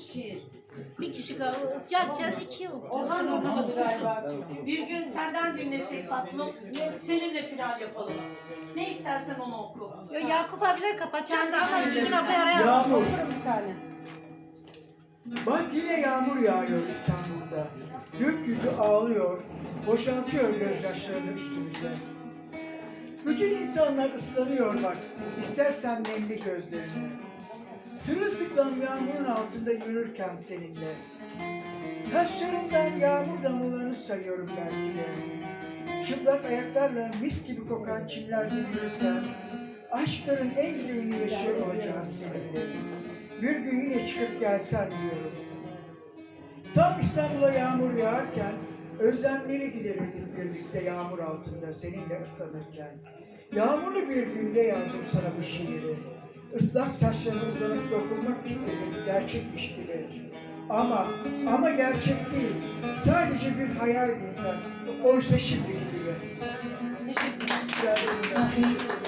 Şiir. Bir kişi. Geleceğiz iki. Orhan okumadı galiba. Bir gün senden dinlesek tatlım. Seninle final yapalım. Ne istersen onu oku. Yo, Yakup abiler kapatacak Kendi ama şeyleri. Gülgün abi araya Yağmur. Bir tane. Bak yine yağmur yağıyor İstanbul'da. Gökyüzü ağlıyor, boşaltıyor gözyaşlarını üstümüze. Bütün insanlar ıslanıyor bak, istersen nemli gözlerine. Sırılsıklam yağmurun altında yürürken seninle. Saçlarımdan yağmur damlalarını sayıyorum belki de. Çıplak ayaklarla mis gibi kokan çimlerde yürürken, aşkların en güzelini yaşıyor olacağız seninle. Bir gün yine çıkıp gelsen diyorum. Tam İstanbul'a yağmur yağarken özlemleri giderirdik birlikte yağmur altında seninle ıslanırken. Yağmurlu bir günde yazdım sana bu şiiri. Islak saçlarına uzanıp dokunmak istedim gerçekmiş gibi. Ama, ama gerçek değil. Sadece bir hayal insan. Oysa şimdiki gibi. Teşekkür ederim.